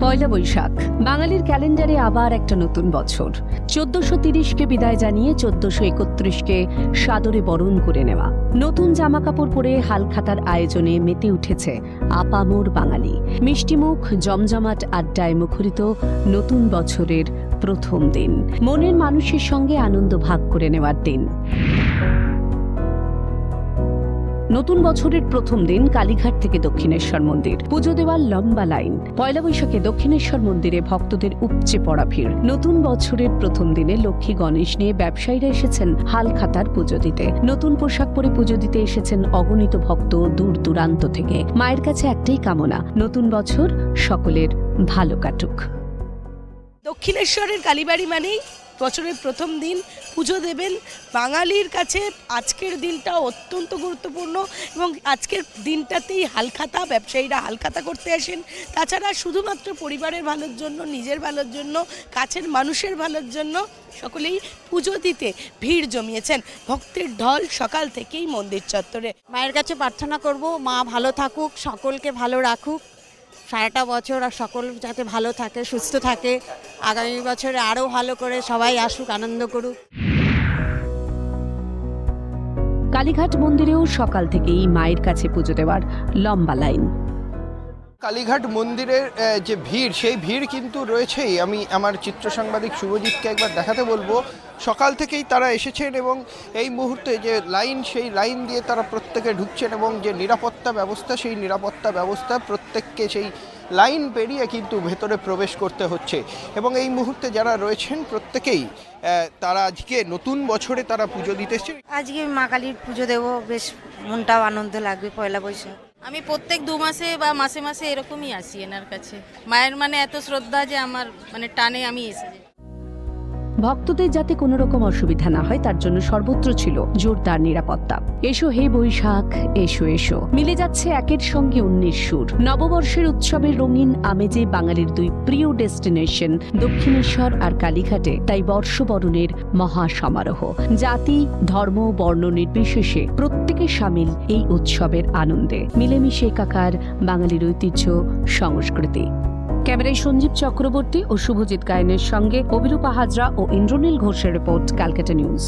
পয়লা বৈশাখ। বাঙালির ক্যালেন্ডারে আবার একটা নতুন বছর। চোদ্দশো তিরিশকে বিদায় জানিয়ে চোদ্দশো একত্রিশকে সাদরে বরণ করে নেওয়া। নতুন জামা কাপড় পরে হালখাতার আয়োজনে মেতে উঠেছে আপামোর বাঙালি। মিষ্টিমুখ, জমজমাট আড্ডায় মুখরিত নতুন বছরের প্রথম দিন। মনের মানুষের সঙ্গে আনন্দ ভাগ করে নেওয়ার দিন। নতুন বছরের প্রথম দিন কালীঘাট থেকে দক্ষিণেশ্বর মন্দির। পুজো দেওয়ার লম্বা লাইন। পয়লা বৈশাখে দক্ষিণেশ্বর মন্দিরে ভক্তদের উপচে পড়া ভিড়। নতুন বছরের প্রথম দিনে লক্ষ্মী গণেশ নিয়ে ব্যবসায়ীরা এসেছেন হালখাতার পুজো দিতে। নতুন পোশাক পরে পুজো দিতে এসেছেন অগণিত ভক্ত দূর দূরান্ত থেকে। মায়ের কাছে একটাই কামনা, নতুন বছর সকলের ভালো কাটুক। দক্ষিণেশ্বরের কালীবাড়ি মানেই বছরের প্রথম দিন পুজো দেবেন। বাঙালির কাছে আজকের দিনটা অত্যন্ত গুরুত্বপূর্ণ এবং আজকের দিনটাতেই হালখাতা, ব্যবসায়ীরা হালখাতা করতে আসেন। তাছাড়া শুধুমাত্র পরিবারের ভালোর জন্য, নিজের ভালোর জন্য, কাছের মানুষের ভালোর জন্য সকলেই পুজো দিতে ভিড় জমিয়েছেন। ভক্তের ঢল সকাল থেকেই মন্দির চত্বরে। মায়ের কাছে প্রার্থনা করব, মা ভালো থাকুক, সকলকে ভালো রাখুক। সারাটা বছর আর সকল যাতে ভালো থাকে, সুস্থ থাকে, আগামী বছরে আরও ভালো করে সবাই আসুক, আনন্দ করুক। কালীঘাট মন্দিরেও সকাল থেকেই মায়ের কাছে পুজো দেওয়ার লম্বা লাইন। কালীঘাট মন্দিরের যে ভিড়, সেই ভিড় কিন্তু রয়েছেই। আমি আমার চিত্র সাংবাদিক শুভজিৎকে একবার দেখাতে বলব। সকাল থেকেই তারা এসেছেন এবং এই মুহূর্তে যে লাইন, সেই লাইন দিয়ে তারা প্রত্যেকে ঢুকছেন এবং যে নিরাপত্তা ব্যবস্থা, সেই নিরাপত্তা ব্যবস্থা প্রত্যেককে সেই লাইন পেরিয়ে কিন্তু ভেতরে প্রবেশ করতে হচ্ছে। এবং এই মুহূর্তে যারা রয়েছেন প্রত্যেকেই তারা আজকে নতুন বছরে তারা পুজো দিতে এসেছে। আজকে মা কালীর পুজো দেবো, বেশ মনটাও আনন্দ লাগবে পয়লা বৈশাখ। আমি প্রত্যেক দু মাসে বা মাসে মাসে এরকমই আসি এনার কাছে। মায়ের মানে এত শ্রদ্ধা যে আমার মানে টানে আমি এসে যাই। ভক্তদের যাতে কোনো রকম অসুবিধা না হয়, তার জন্য সর্বত্র ছিল জোরদার নিরাপত্তা। এসো হে বৈশাখ, এসো এসো। মিলে যাচ্ছে একের সঙ্গে উনিশ সুর। নববর্ষের উৎসবের রঙিন আমেজে বাঙালির দুই প্রিয় ডেস্টিনেশন দক্ষিণেশ্বর আর কালীঘাটে, তাই বর্ষবরণের মহা সমারোহ। জাতি, ধর্ম, বর্ণ নির্বিশেষে প্রত্যেকে সামিল এই উৎসবের আনন্দে। মিলেমিশে একাকার বাঙালির ঐতিহ্য, সংস্কৃতি। ক্যামেরায় সঞ্জীব চক্রবর্তী ও শুভজিৎ গায়নের সঙ্গে অভিরূপা হাজরা ও ইন্দ্রনীল ঘোষের রিপোর্ট ক্যালকাটা নিউজ।